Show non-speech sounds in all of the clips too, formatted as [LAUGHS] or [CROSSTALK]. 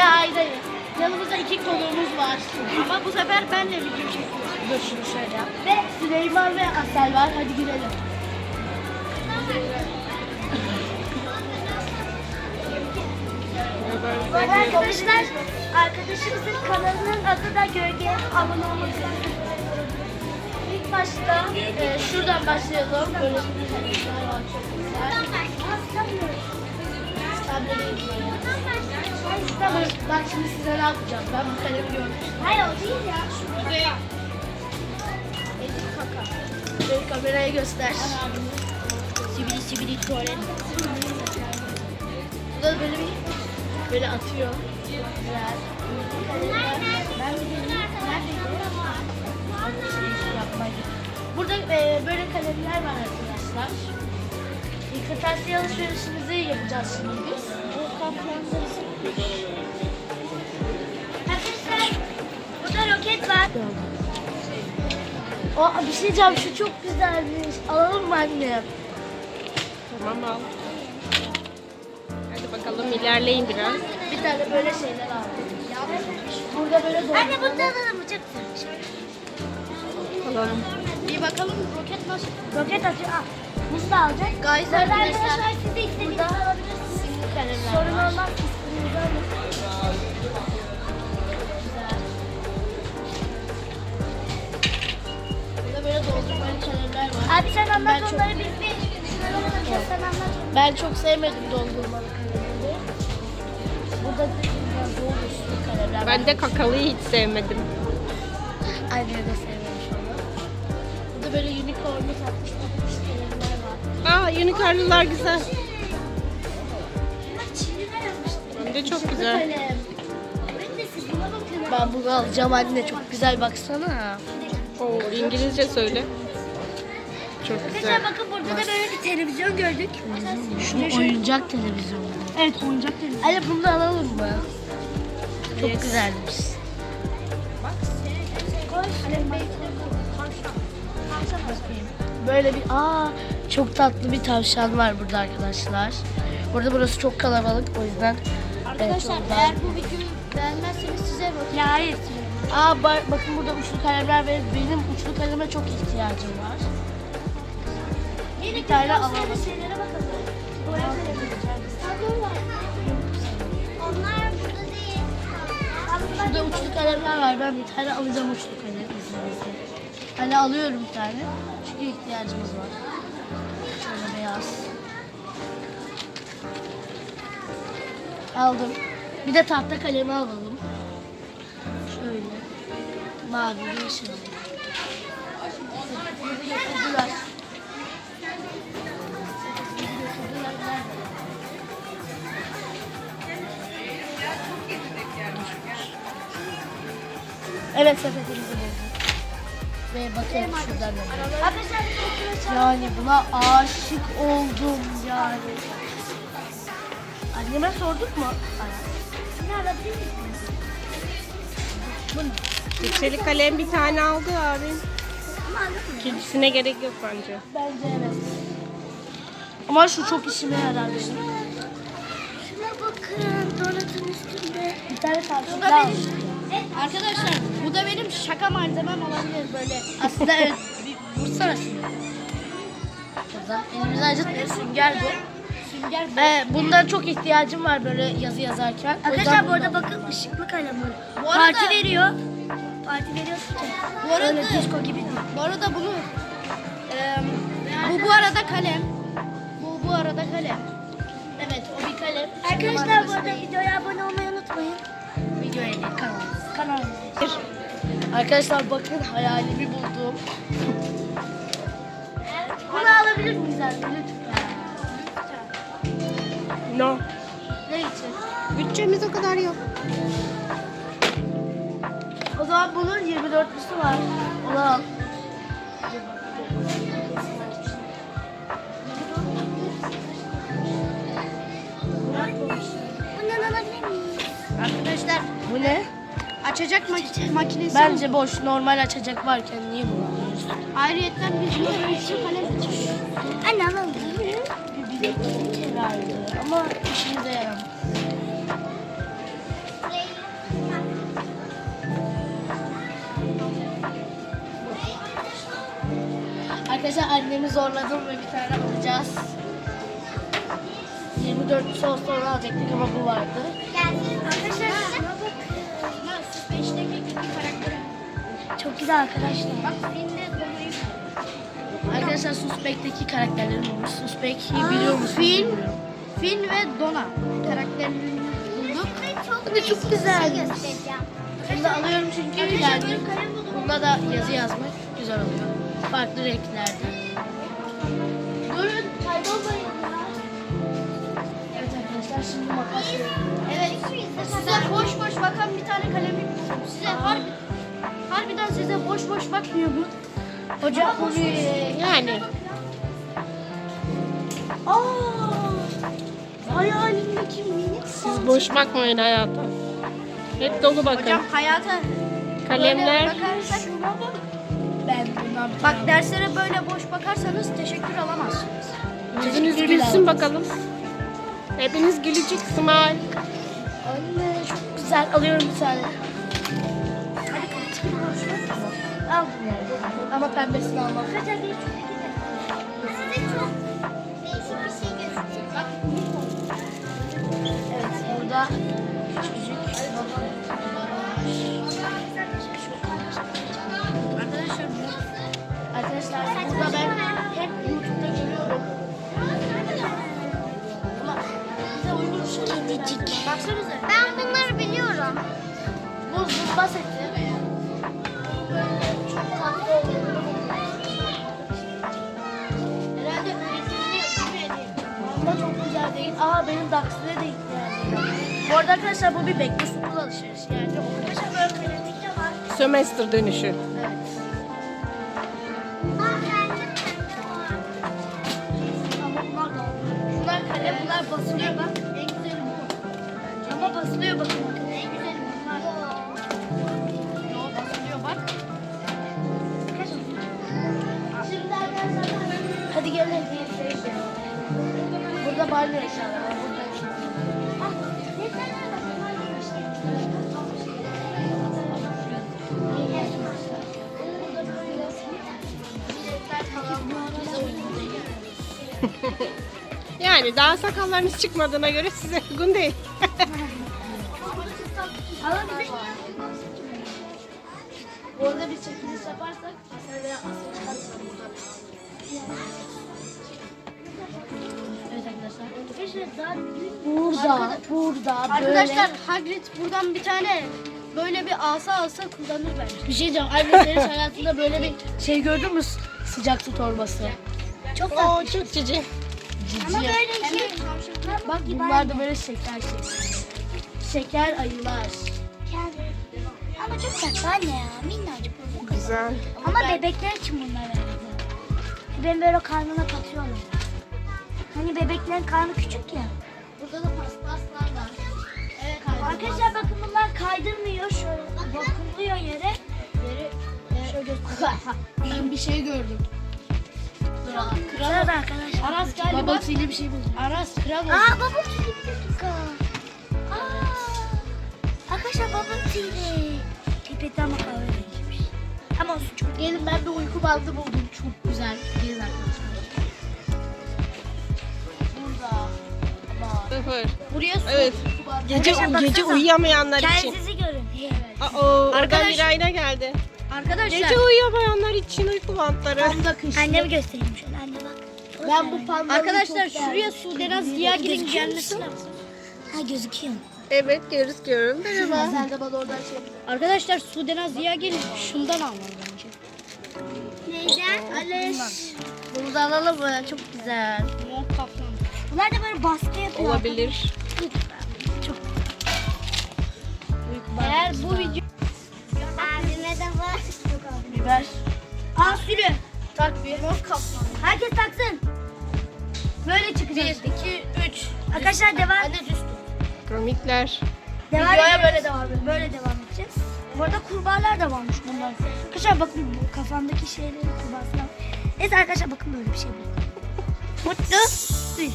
Buraya aydayım. Yanımızda iki konuğumuz var. Ama bu sefer benle video çekiyorum. Dur şöyle. Ve Süleyman ve Asel var. Hadi girelim. Arkadaşlar, arkadaşımızın kanalının adı da Gölge Abone olmak. İlk başta e, şuradan başlayalım. Böyle Tamam, bak şimdi size ne yapacağım. Ben bu kalemi görmüştüm. Hayır o değil ya. Burada ya. Ezik kaka. Şöyle kameraya göster. Sibili sibili tuvalet. Bu da böyle bir böyle atıyor. Güzel. Ben de Burada e, böyle kalemler var arkadaşlar. Kırtasiye alışverişimizi yapacağız şimdi biz. Arkadaşlar, var. Aa, bir şey diyeceğim şu çok güzelmiş. Alalım mı anne? Tamam al. Hadi bakalım ilerleyin biraz. Bir tane böyle şeyler aldım. Burada böyle doldu. Anne burada alalım bu çok güzel. Alalım. Bir bakalım roket nasıl? Roket atıyor. Al. Muz da alacak. Guys Burada arkadaşlar. siz de istediğinizi alabilirsiniz. Sorun olmaz. İstediğinizi alın. Böyle doldurmalı kalemler var. Abi sen anlat Ben çok- onları biz bir şunlara bakacağız. Sen anlat. Ben çok sevmedim doldurmalı kalemleri. Burada biraz dolu üstü kalemler var. Ben de kakalıyı hiç sevmedim. Aynı de sevmemiş onu. Burada böyle unicorn'u takmış takmış kalemler var. Aa unicornlular güzel. Hem de çok güzel. Ben. Ben bunu alacağım anne çok güzel baksana. Oo, İngilizce söyle. Çok güzel. Arkadaşlar bakın burada da böyle bir televizyon gördük. Şu oyuncak televizyonu. Evet oyuncak televizyon. Anne bunu da alalım mı? Çok güzelmiş. Böyle bir aa çok tatlı bir tavşan var burada arkadaşlar. Burada burası çok kalabalık o yüzden. Arkadaşlar evet, eğer bu videoyu beğenmezseniz size bakın. Ya hayır. Aa ba- bakın burada uçlu kalemler ve benim uçlu kaleme çok ihtiyacım var. Bir tane alalım. Şeylere bakalım. Boya Onlar burada değil. Şurada uçlu kalemler var. Ben bir tane alacağım uçlu kalem. Hani alıyorum bir tane. Çünkü ihtiyacımız var. Şöyle beyaz. Aldım. Bir de tahta kalemi alalım. Şöyle. Mavi, yeşil. Götürdüler. Evet sepetimizi bulduk. Ve bakın şuradan da. Yani buna aşık oldum yani. Anneme sorduk mu? Ne alabilir Keçeli kalem bir tane aldı abi. İkincisine gerek yok bence. Bence evet. Ama şu çok işime yarar benim. Şuna bakın. Donatın üstünde. Bir tane tavsiye Arkadaşlar bu da benim şaka malzemem olabilir böyle. Aslında evet. Bir vursana şunu. Şuradan. Elimizi acıtmıyor. Sünger bu. Bu. bundan çok ihtiyacım var böyle yazı yazarken. Arkadaşlar bu arada bakın ışıklı kalem var. Bu arada- Parti veriyor. Parti veriyor. Bu arada- Öyle disco gibi. Bu arada bunu eee, bu bu arada kalem. Bu bu arada kalem. Evet o bir kalem. Arkadaşlar bu arada videoya abone olmayı unutmayın. videoya değil kanalımız. Kanalımız. Arkadaşlar bakın hayalimi buldum. Bunu alabilir miyiz anne lütfen? No. Ne için? Bütçemiz o kadar yok. O zaman bunun 24'lüsü var. Onu al. Bundan alabilir miyim? Arkadaşlar bu ne? Açacak makinesi. Bence boş normal açacak varken niye bunu alıyoruz? Ayrıyetten biz bunu için kalem açıyoruz. Anne alalım. Bir daha. Ama işimize yaramaz. Arkadaşlar annemi zorladım ve bir tane alacağız. 24 saat sonra alacaktık ama bu vardı. Arkadaşlar Çok güzel arkadaşlar. Arkadaşlar Suspect'teki karakterlerim olmuş. Suspect'i biliyor musunuz? Finn, Finn ve Donna karakterlerini bulduk. Bu da çok güzel. Bunu da alıyorum çünkü yani bunda da yazı yazmak güzel oluyor. Farklı renklerde. Durun kaybolmayın. Evet arkadaşlar şimdi makas Evet size boş boş bakan bir tane kalemim. Size harbi, harbiden size boş boş bakmıyor bu. Hocam bu bir... Yani. Aa, hayalimdeki minik Siz boş bakmayın hayata. Hep dolu bakın. Hocam hayata Kalemler. böyle bakarsak ben. Bak derslere böyle boş bakarsanız teşekkür alamazsınız. Yüzünüz gülsün bakalım. Hepiniz gülücük smile. Anne çok güzel alıyorum bir tane. Al bunu. Ama pembesini almam. Size çok değil. Aa benim Dax'lere de ihtiyacım var. Bu arada arkadaşlar bu bir bekle sukul alışverişi yani. Arkadaşlar böyle kalemlik de var. Sömestr dönüşü. Evet. Bunlar var. Ama bunlar da Bunlar kalem, bunlar basılıyor bak. En güzeli bu. Ama basılıyor bakın uygun [LAUGHS] değil. Yani daha sakallarınız çıkmadığına göre size uygun değil. Bize Orada bir çekiliş yaparsak asıl Burada, burada Arkadaşlar Hagrid buradan bir tane böyle bir asa alsa kullanır bence. Bir şey diyeceğim. Hagrid hiç [LAUGHS] hayatında böyle bir şey gördün mü? Sıcak su torbası. Çok Oo tatlı. çok cici. Ama böyle şey. Bak bunlar da böyle şeker şey. Şeker ayılar. Ama çok tatlı anne ya. Minnacık. Güzel. Ama ben- bebekler için bunlar herhalde. Ben böyle karnına katıyorum. Hani bebeklerin karnı küçük ya. Burada da paspaslar var. Evet Arkadaşlar bakın bunlar kaydırmıyor şöyle dokunuluyor yere. Yeri, şöyle ben bir şey gördüm. Kral. Sırada arkadaşlar. Aras galiba. Babasıyla bir şey buldum. Aras kral oldu. Aa baba TV bir dakika. Aa. Arkadaşlar baba TV. Tepeden ama kahverengiymiş. Ama olsun çok. Gelin ben bir uyku bandı buldum. Çok güzel. Gelin arkadaşlar. Sıfır. Buraya su Evet. Gece, Arkadaşlar gece uyuyamayanlar için. Kendinizi görün. Aa, oradan Arkadaş- bir ayna geldi. Arkadaşlar. Gece uyuyamayanlar için uyku bantları. Panda kışlı. Annemi göstereyim şöyle anne bak. Ben bu pandanı Arkadaşlar şuraya su denen Ziyagil'in Gözüküyor gelmesi musun? lazım. Ha gözüküyor. Evet gözüküyorum. Merhaba. Sen de bana oradan şey. Arkadaşlar su denen Ziyagil şundan almalı bence. Neyden? Aleş. Bunu da alalım mı? Çok güzel. Mont kaplan. Bunlar da böyle baskı yapıyor. Olabilir. Çok. Eğer bu video Abime de var. biber. Aa sürü. Tak bir mont kaplan. Herkes taksın. Böyle çıkacağız. 1, 2, 3. Arkadaşlar devam. Anne düz. Komikler. Devam Videoya böyle devam edelim. Böyle devam edeceğiz. Bu arada kurbağalar da varmış bunlar. Arkadaşlar bakın bu kafamdaki şeyleri kurbağasına. Neyse arkadaşlar bakın böyle bir şey bu. Mutlu. Düz.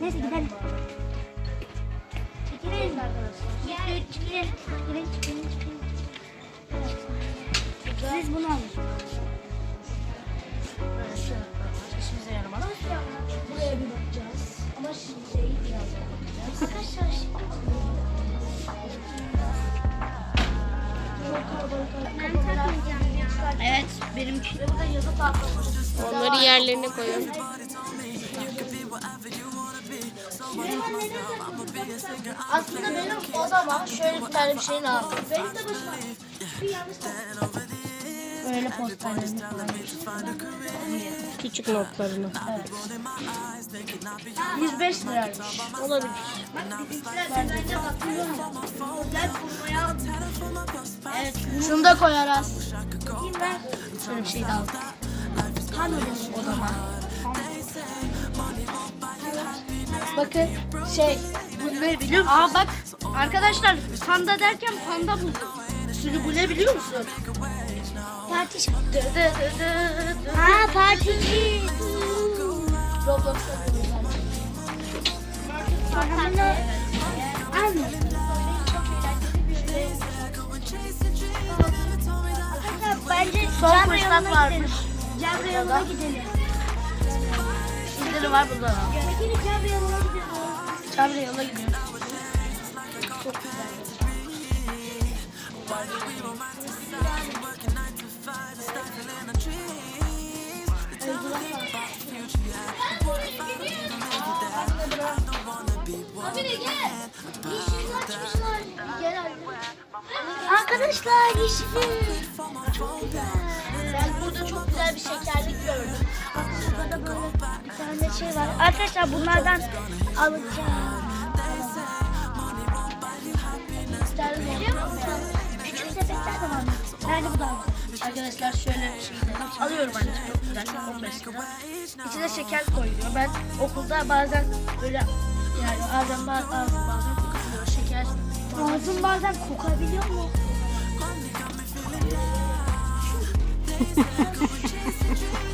Neyse gidelim. Gidelim arkadaşlar. Gidelim gidelim. Gidelim. Biz bunu alırız. İşimize yaramaz. Buraya bir bakacağız. Ama şimdi Ben takmayacağım ya. Evet benimki. Onları yerlerine koyalım. Aslında benim odama şöyle bir tane bir şey lazım. Benim de başıma bir yanlış Böyle kullanmışım. Küçük notlarını. Evet. 105 liraymış. Olabilir. Evet. Şunu da koyarız. Şöyle bir şey aldık. Hani Odama. Bakın şey bu ne biliyor musun? Aa bak arkadaşlar panda derken panda buldum. Sürü bu ne biliyor musun? Parti Dı dı dı dı dı. Ha partici. Roblox'ta buldum. Anne. Anne. Bence Son fırsat varmış. Cemre yanına gidelim. İndirim var burada. Gelin Cemre yanına gidelim. Çabra yola gidiyoruz. Çok. Arkadaşlar yeşili. Çok güzel. Ben burada çok güzel bir şekerlik gördüm. Bir tane şey var. Arkadaşlar bunlardan alacağım. Küçük sepetler de var. Nerede bu da? Arkadaşlar şöyle şeyleri alıyorum anneciğim çok güzel 15 lira. İçine şeker koyuyor. Ben okulda bazen böyle yani bazen bazen bazen kokabiliyor şeker. Ağzım bazen kokabiliyor mu? [LAUGHS]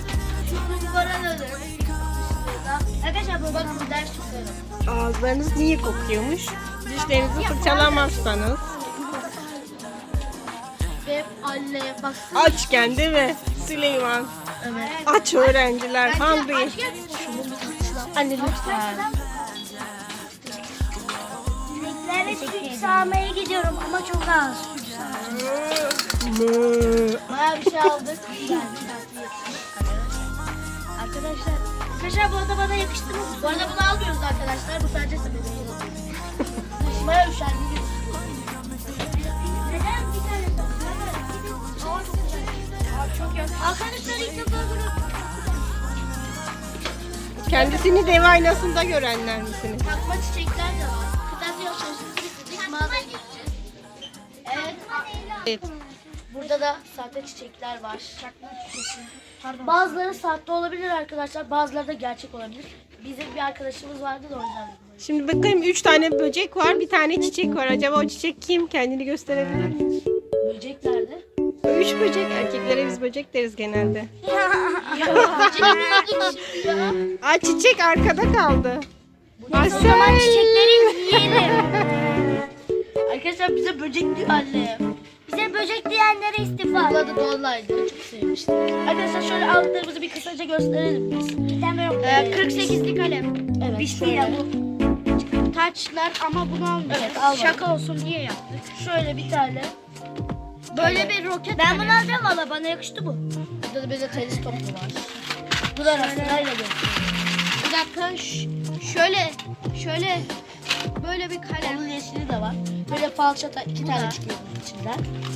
Para da Arkadaşlar bu Bakın ders çıkıyorum. Ağızlarınız niye kokuyormuş? Dişlerinizi fırçalamazsanız. Ve anne bak. Açken değil mi? Süleyman. Evet. Aç öğrenciler. Hungry. Anne lütfen. Sineklerle süt sağmaya gidiyorum ama çok az. Bayağı bir şey aldık. Arkadaşlar. Arkadaşlar bu arada bana yakıştı mı? Bu arada bunu almıyoruz arkadaşlar. Bu sadece sebep. Taşımaya üşer. Neden bir tane Çok yakın. Arkadaşlar ilk defa Kendisini dev aynasında görenler misiniz? Takma çiçekler de var. Soslu istedik mağazaya gideceğiz. Evet. Evet. Burada da sahte çiçekler var. Bazıları sahte olabilir arkadaşlar. Bazıları da gerçek olabilir. Bizim bir arkadaşımız vardı da o yüzden. Şimdi bakayım üç tane böcek var, bir tane çiçek var. Acaba o çiçek kim? Kendini gösterebilir mi? Böcek nerede? Üç böcek. Erkeklere biz böcek deriz genelde. [LAUGHS] Aa çiçek arkada kaldı. o zaman çiçekleri yiyelim. Arkadaşlar bize böcek diyor annem. Bize böcek diyenlere istifa. Bunun adı Dolunay'dı. Çok sevmiştim. Arkadaşlar şöyle aldıklarımızı bir kısaca gösterelim biz. Giden yok. Ee, 48'lik kalem. Evet. Ya bu. Taçlar ama bunu almayacağız. Evet. Şaka olsun diye yaptık. Şöyle bir tane. Böyle bir roket Ben bunu alacağım valla bana yakıştı bu. Burada da bir de tenis topu var. Bu da sırayla gösteriyor. Bir dakika şöyle şöyle böyle bir kalem. Onun yeşili de var. Böyle falçata iki tane çıkıyor bunun içinden.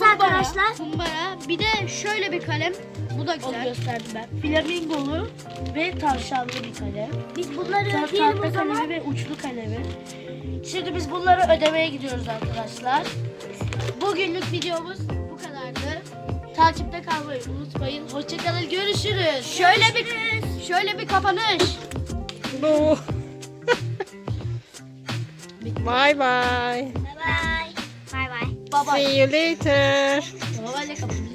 Neyse arkadaşlar. Kumbara. Bir de şöyle bir kalem. Bu da güzel. Onu gösterdim ben. Flamingolu ve tavşanlı bir kalem. Biz bunları Tahta ödeyelim o zaman. kalemi ve uçlu kalemi. Şimdi biz bunları ödemeye gidiyoruz arkadaşlar. Bugünlük videomuz bu kadardı. Takipte kalmayı unutmayın. Hoşçakalın. Görüşürüz. Şöyle bir şöyle bir kapanış. Bu. [LAUGHS] bye bye. Bye bye. Bye bye. See you later. Babayla kapanış.